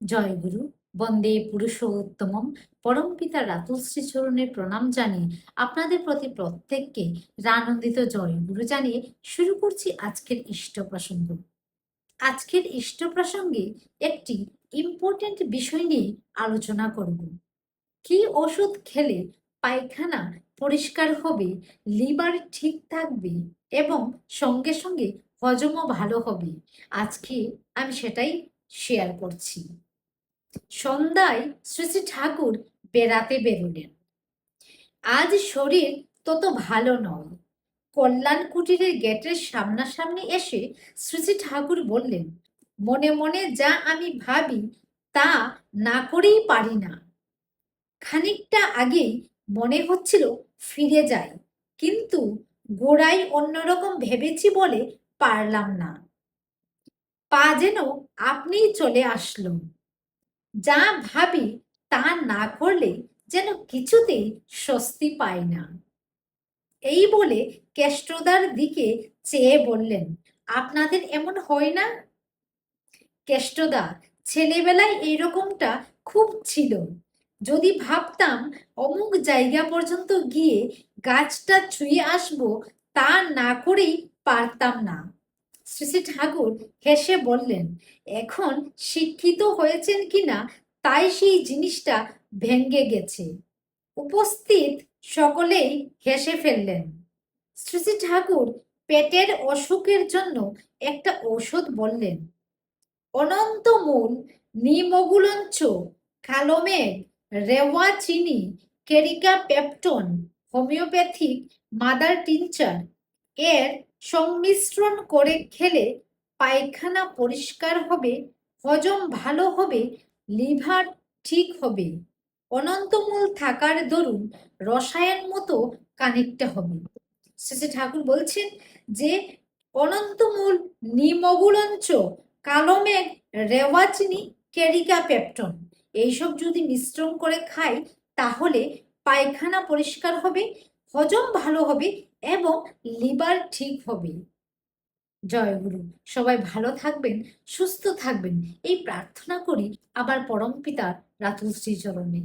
জয় গুরু বন্দে পুরুষোত্তমম। পরম পিতা রাতুল শ্রীচরণের প্রণাম জানিয়ে আপনাদের প্রতি প্রত্যেককে রানন্দিত জয় গুরু জানিয়ে শুরু করছি আজকের ইষ্ট প্রসঙ্গ। আজকের ইষ্ট প্রসঙ্গে একটি ইম্পর্ট্যান্ট বিষয় নিয়ে আলোচনা করব। কি ওষুধ খেলে পায়খানা পরিষ্কার হবে, লিভার ঠিক থাকবে এবং সঙ্গে সঙ্গে হজমও ভালো হবে? আজকে আমি সেটাই শেয়ার করছি। সন্ধ্যায় শ্রী শ্রী ঠাকুর বেড়াতে বেরোলেন। আজ শরীর তত ভালো নয়। কল্যাণ কুটিরের গেটের সামনাসামনি এসে শ্রী শ্রী ঠাকুর বললেন, মনে মনে যা আমি ভাবি তা না করেই পারি না। খানিকটা আগেই মনে হচ্ছিল ফিরে যাই, কিন্তু গোড়াই অন্যরকম ভেবেছি বলে পারলাম না। পা যেন আপনিই চলে আসলো। যা ভাবি তা না করলে যেন কিছুতেই স্বস্তি পাই না। এই বলে কেষ্টদার দিকে চেয়ে বললেন, আপনাদের এমন হয় না? কেষ্টদা, ছেলেবেলায় এইরকমটা খুব ছিল। যদি ভাবতাম অমুক জায়গা পর্যন্ত গিয়ে গাছটা ছুঁয়ে আসব তা না করেই পারতাম না। শ্রী ঠাকুর হেসে বললেন, এখন শিক্ষিত হয়েছেন কিনা তাই সেই জিনিসটা ভেঙ্গে গেছে। উপস্থিত সকলেই হেসে ফেললেন। শ্রী ঠাকুর পেটের অসুখের জন্য একটা ঔষধ বললেন অনন্তমূল নিমগুলঞ্চ কালোমেঘ রেওয়া চিনি, কেরিকা পেপটন, হোমিওপ্যাথিক, মাদার টিনচার, এর সংমিশ্রণ করে খেলে পায়খানা পরিষ্কার হবে, হজম ভালো হবে, লিভার ঠিক হবে। অনন্তমূল থাকার দরুন রসায়ন মতো কানেক্ট হবে। শেষে ঠাকুর বলছেন যে, অনন্তমূল নিমগুলঞ্চ, কালোমেঘ রেওয়াচিনি ক্যারিকা পেপটন এইসব যদি মিশ্রণ করে খাই, তাহলে পায়খানা পরিষ্কার হবে, হজম ভালো হবে এবং লিভার ঠিক হবে। জয়গুরু সবাই ভালো থাকবেন, সুস্থ থাকবেন। এই প্রার্থনা করি আবার পরম পিতার রাতুল শ্রীচরণে।